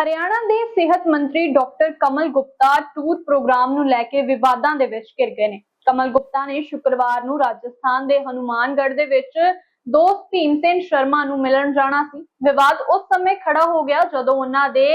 ਹਰਿਆਣਾ ਦੇ ਸਿਹਤ ਮੰਤਰੀ doctor Kamal Gupta tour programme ਨੂੰ ਲੈ ਕੇ ਵਿਵਾਦਾਂ ਦੇ ਵਿੱਚ ਘਿਰ ਗਏ ਨੇ। ਕਮਲ ਗੁਪਤਾ ਨੇ ਸ਼ੁੱਕਰਵਾਰ ਨੂੰ ਰਾਜਸਥਾਨ ਦੇ ਹਨੂਮਾਨਗੜ੍ਹ ਦੇ ਵਿੱਚ ਦੋਸਤ ਭੀਮਸੇਨ ਸ਼ਰਮਾ ਨੂੰ ਮਿਲਣ ਜਾਣਾ ਸੀ। ਵਿਵਾਦ ਉਸ ਸਮੇਂ ਖੜਾ ਹੋ ਗਿਆ ਜਦੋਂ ਉਹਨਾਂ ਦੇ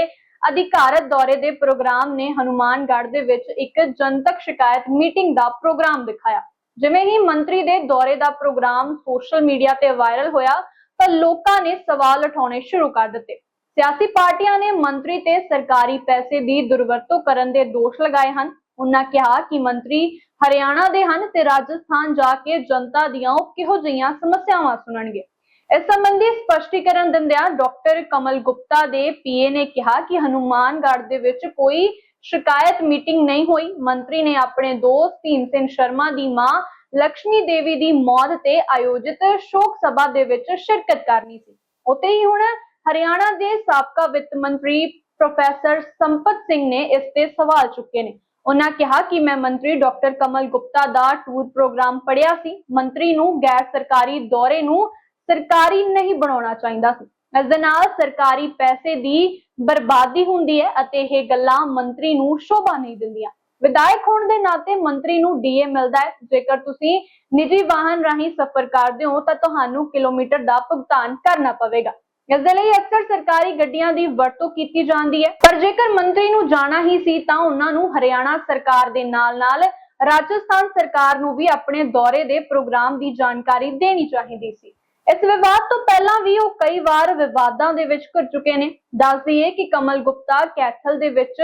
ਅਧਿਕਾਰਤ ਦੌਰੇ ਦੇ ਪ੍ਰੋਗਰਾਮ ਨੇ ਹਨੂਮਾਨਗੜ੍ਹ ਦੇ ਵਿੱਚ ਇੱਕ ਜਨਤਕ ਸ਼ਿਕਾਇਤ ਮੀਟਿੰਗ ਦਾ ਪ੍ਰੋਗਰਾਮ ਦਿਖਾਇਆ। ਜਿਵੇਂ ਹੀ ਮੰਤਰੀ ਦੇ ਦੌਰੇ ਦਾ ਪ੍ਰੋਗਰਾਮ ਸੋਸ਼ਲ ਮੀਡੀਆ ਤੇ ਵਾਇਰਲ ਹੋਇਆ ਤਾਂ ਲੋਕਾਂ ਨੇ ਸਵਾਲ ਉਠਾਉਣੇ ਸ਼ੁਰੂ ਕਰ ਦਿੱਤੇ। ਸਿਆਸੀ ਪਾਰਟੀਆਂ ਨੇ ਮੰਤਰੀ ਤੇ ਸਰਕਾਰੀ ਪੈਸੇ ਦੀ ਦੁਰਵਰਤੋਂ ਕਰਨ ਦੇ ਦੋਸ਼ ਲਗਾਏ ਹਨ। ਉਹਨਾਂ ਕਿਹਾ ਕਿ ਮੰਤਰੀ ਹਰਿਆਣਾ ਦੇ ਹਨ ਤੇ ਰਾਜਸਥਾਨ ਜਾ ਕੇ ਜਨਤਾ ਦੀਆਂ ਉਹ ਕਿਹੋ ਜਿਹੀਆਂ ਸਮੱਸਿਆਵਾਂ ਸੁਣਨਗੇ। ਇਸ ਸੰਬੰਧੀ ਸਪਸ਼ਟੀਕਰਨ ਦਿੰਦਿਆਂ ਡਾਕਟਰ ਕਮਲ ਗੁਪਤਾ ਦੇ ਪੀਏ ਨੇ ਕਿਹਾ ਕਿ ਹਨੂਮਾਨਗੜ੍ਹ ਦੇ ਵਿੱਚ ਕੋਈ ਸ਼ਿਕਾਇਤ ਮੀਟਿੰਗ ਨਹੀਂ ਹੋਈ। ਮੰਤਰੀ ਨੇ ਆਪਣੇ ਦੋਸਤ ਭੀਮਸੇਨ ਸ਼ਰਮਾ ਦੀ ਮਾਂ ਲక్ష్ਮੀ ਦੇਵੀ ਦੀ ਮੌਤ ਤੇ ਆਯੋਜਿਤ ਸ਼ੋਕ ਸਭਾ ਦੇ ਵਿੱਚ ਸ਼ਿਰਕਤ ਕਰਨੀ ਸੀ। ਉਤੇ ਹੀ ਹੁਣ ਹਰਿਆਣਾ ਦੇ ਸਾਬਕਾ ਵਿੱਤ ਮੰਤਰੀ ਪ੍ਰੋਫੈਸਰ ਸੰਪਤ ਸਿੰਘ ਨੇ ਇਸ ਤੇ ਸਵਾਲ ਚੁੱਕੇ ਨੇ। ਉਹਨਾਂ ਕਿਹਾ ਕਿ ਮੈਂ ਮੰਤਰੀ ਡਾਕਟਰ ਕਮਲ ਗੁਪਤਾ ਦਾ ਟੂਰ ਪ੍ਰੋਗਰਾਮ ਪੜਿਆ ਸੀ। ਮੰਤਰੀ ਨੂੰ ਗੈਰ ਸਰਕਾਰੀ ਦੌਰੇ ਨੂੰ ਸਰਕਾਰੀ ਨਹੀਂ ਬਣਾਉਣਾ ਚਾਹੀਦਾ ਸੀ। ਇਸ ਦੇ ਨਾਲ ਸਰਕਾਰੀ ਪੈਸੇ ਦੀ ਬਰਬਾਦੀ ਹੁੰਦੀ ਹੈ ਅਤੇ ਇਹ ਗੱਲਾਂ ਮੰਤਰੀ ਨੂੰ ਸ਼ੋਭਾ ਨਹੀਂ ਦਿੰਦੀਆਂ। ਵਿਧਾਇਕ ਹੋਣ ਦੇ ਨਾਤੇ ਮੰਤਰੀ ਨੂੰ ਡੀਏ ਮਿਲਦਾ ਹੈ। ਜੇਕਰ ਤੁਸੀਂ ਨਿੱਜੀ ਵਾਹਨ ਰਾਹੀਂ ਸਫ਼ਰ ਕਰਦੇ ਹੋ ਤਾਂ ਤੁਹਾਨੂੰ ਕਿਲੋਮੀਟਰ ਦਾ ਭੁਗਤਾਨ ਕਰਨਾ ਪਵੇਗਾ। ਇਸ ਦੇ ਲਈ ਅਕਸਰ ਸਰਕਾਰੀ ਗੱਡੀਆਂ ਦੀ ਵਰਤੋਂ ਕੀਤੀ ਜਾਂਦੀ ਹੈ। ਪਰ ਜੇਕਰ ਮੰਤਰੀ ਨੂੰ ਜਾਣਾ ਹੀ ਸੀ, ਤਾਂ ਉਹਨਾਂ ਨੂੰ ਹਰਿਆਣਾ ਸਰਕਾਰ ਦੇ ਨਾਲ-ਨਾਲ ਰਾਜਸਥਾਨ ਸਰਕਾਰ ਨੂੰ ਵੀ ਆਪਣੇ ਦੌਰੇ ਦੇ ਪ੍ਰੋਗਰਾਮ ਦੀ ਜਾਣਕਾਰੀ ਦੇਣੀ ਚਾਹੀਦੀ ਸੀ। ਇਸ ਵਿਵਾਦ ਤੋਂ ਪਹਿਲਾਂ ਵੀ ਉਹ ਕਈ ਵਾਰ ਵਿਵਾਦਾਂ ਦੇ ਵਿੱਚ ਘਿਰ ਚੁੱਕੇ ਨੇ। ਦੱਸ ਦਈਏ ਕਿ ਕਮਲ ਗੁਪਤਾ ਕੈਥਲ ਦੇ ਵਿੱਚ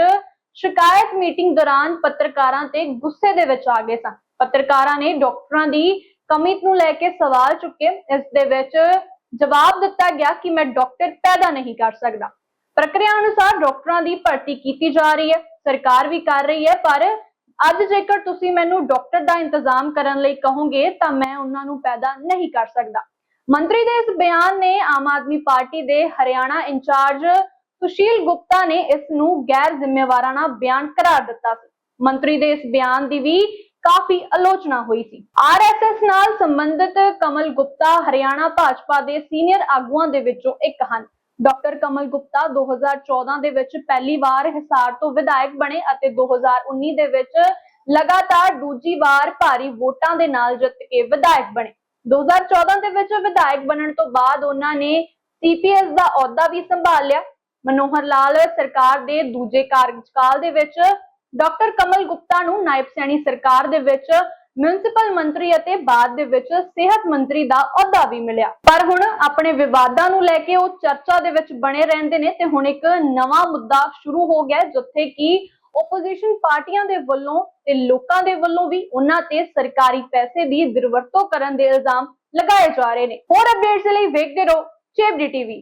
ਸ਼ਿਕਾਇਤ ਮੀਟਿੰਗ ਦੌਰਾਨ ਪੱਤਰਕਾਰਾਂ ਤੇ ਗੁੱਸੇ ਦੇ ਵਿੱਚ ਆ ਗਏ ਸਨ। ਪੱਤਰਕਾਰਾਂ ਨੇ ਡਾਕਟਰਾਂ ਦੀ ਕਮੀ ਨੂੰ ਲੈ ਕੇ ਸਵਾਲ ਚੁੱਕੇ। ਇਸ ਦੇ ਵਿੱਚ ਜਵਾਬ ਦਿੱਤਾ ਗਿਆ ਕਿ ਮੈਂ ਡਾਕਟਰ ਪੈਦਾ ਨਹੀਂ ਕਰ ਸਕਦਾ। ਪ੍ਰਕਿਰਿਆ ਅਨੁਸਾਰ ਡਾਕਟਰਾਂ ਦੀ ਭਰਤੀ ਕੀਤੀ ਜਾ ਰਹੀ ਹੈ, ਸਰਕਾਰ ਵੀ ਕਰ ਰਹੀ ਹੈ, ਪਰ ਅੱਜ ਜੇਕਰ ਤੁਸੀਂ ਮੈਨੂੰ ਡਾਕਟਰ ਦਾ ਇੰਤਜ਼ਾਮ ਕਰਨ ਲਈ ਕਹੋਗੇ, ਤਾਂ ਮੈਂ ਉਹਨਾਂ ਨੂੰ ਪੈਦਾ ਨਹੀਂ ਕਰ ਸਕਦਾ। ਮੰਤਰੀ ਦੇ ਇਸ ਬਿਆਨ ਨੇ ਆਮ ਆਦਮੀ ਪਾਰਟੀ ਦੇ ਹਰਿਆਣਾ ਇੰਚਾਰਜ ਸੁਸ਼ੀਲ ਗੁਪਤਾ ਨੇ ਇਸ ਨੂੰ ਗੈਰ ਜ਼ਿੰਮੇਵਾਰਾਨਾ ਬਿਆਨ ਕਰਾਰ ਦਿੱਤਾ ਸੀ। ਮੰਤਰੀ ਦੇ ਇਸ ਬਿਆਨ ਦੀ ਵੀ ਕਾਫੀ ਆਲੋਚਨਾ ਹੋਈ ਸੀ। ਆਰਐਸਐਸ ਨਾਲ ਸੰਬੰਧਿਤ ਕਮਲ ਗੁਪਤਾ ਹਰਿਆਣਾ ਭਾਜਪਾ ਦੇ ਸੀਨੀਅਰ ਆਗੂਆਂ ਦੇ ਵਿੱਚੋਂ ਇੱਕ ਹਨ। ਡਾਕਟਰ ਕਮਲ ਗੁਪਤਾ 2014 ਦੇ ਵਿੱਚ ਪਹਿਲੀ ਵਾਰ ਹਿਸਾਰ ਤੋਂ ਵਿਧਾਇਕ ਬਣੇ ਅਤੇ 2019 ਦੇ ਵਿੱਚ ਲਗਾਤਾਰ ਦੂਜੀ ਵਾਰ ਭਾਰੀ ਵੋਟਾਂ ਦੇ ਨਾਲ ਜਿੱਤ ਕੇ ਵਿਧਾਇਕ ਬਣੇ। 2014 ਦੇ ਵਿੱਚ ਵਿਧਾਇਕ ਬਣਨ ਤੋਂ ਬਾਅਦ ਉਹਨਾਂ ਨੇ ਸੀਪੀਐਸ ਦਾ ਅਹੁਦਾ ਵੀ ਸੰਭਾਲ ਲਿਆ ਮਨੋਹਰ ਲਾਲ ਸਰਕਾਰ ਦੇ ਦੂਜੇ ਕਾਰਜਕਾਲ ਦੇ ਵਿੱਚ ਡਾਕਟਰ ਕਮਲ ਗੁਪਤਾ ਨੂੰ ਨਾਇਬ ਸੈਣੀ ਸਰਕਾਰ ਦੇ ਵਿੱਚ, ਮਿਊਨਿਸਪਲ ਮੰਤਰੀ ਅਤੇ ਬਾਅਦ ਦੇ ਵਿੱਚ ਸਿਹਤ ਮੰਤਰੀ ਦਾ ਅਹੁਦਾ ਵੀ ਮਿਲਿਆ। ਪਰ ਹੁਣ ਆਪਣੇ ਵਿਵਾਦਾਂ ਨੂੰ ਲੈ ਕੇ ਉਹ ਚਰਚਾ ਦੇ ਵਿੱਚ ਬਣੇ ਰਹਿੰਦੇ ਨੇ ਤੇ ਹੁਣ ਇੱਕ ਨਵਾਂ ਮੁੱਦਾ ਸ਼ੁਰੂ ਹੋ ਗਿਆ ਜਿੱਥੇ ਕਿ ਆਪੋਜੀਸ਼ਨ ਪਾਰਟੀਆਂ ਦੇ ਵੱਲੋਂ ਤੇ ਲੋਕਾਂ ਦੇ ਵੱਲੋਂ ਵੀ ਉਹਨਾਂ ਤੇ ਸਰਕਾਰੀ ਪੈਸੇ ਦੀ ਦੁਰਵਰਤੋਂ ਕਰਨ ਦੇ ਇਲਜ਼ਾਮ ਲਗਾਏ ਜਾ ਰਹੇ ਨੇ। ਹੋਰ ਅਪਡੇਟਸ ਲਈ ਵੇਖਦੇ ਰਹੋ ਚੇਬਡੀ ਟੀਵੀ।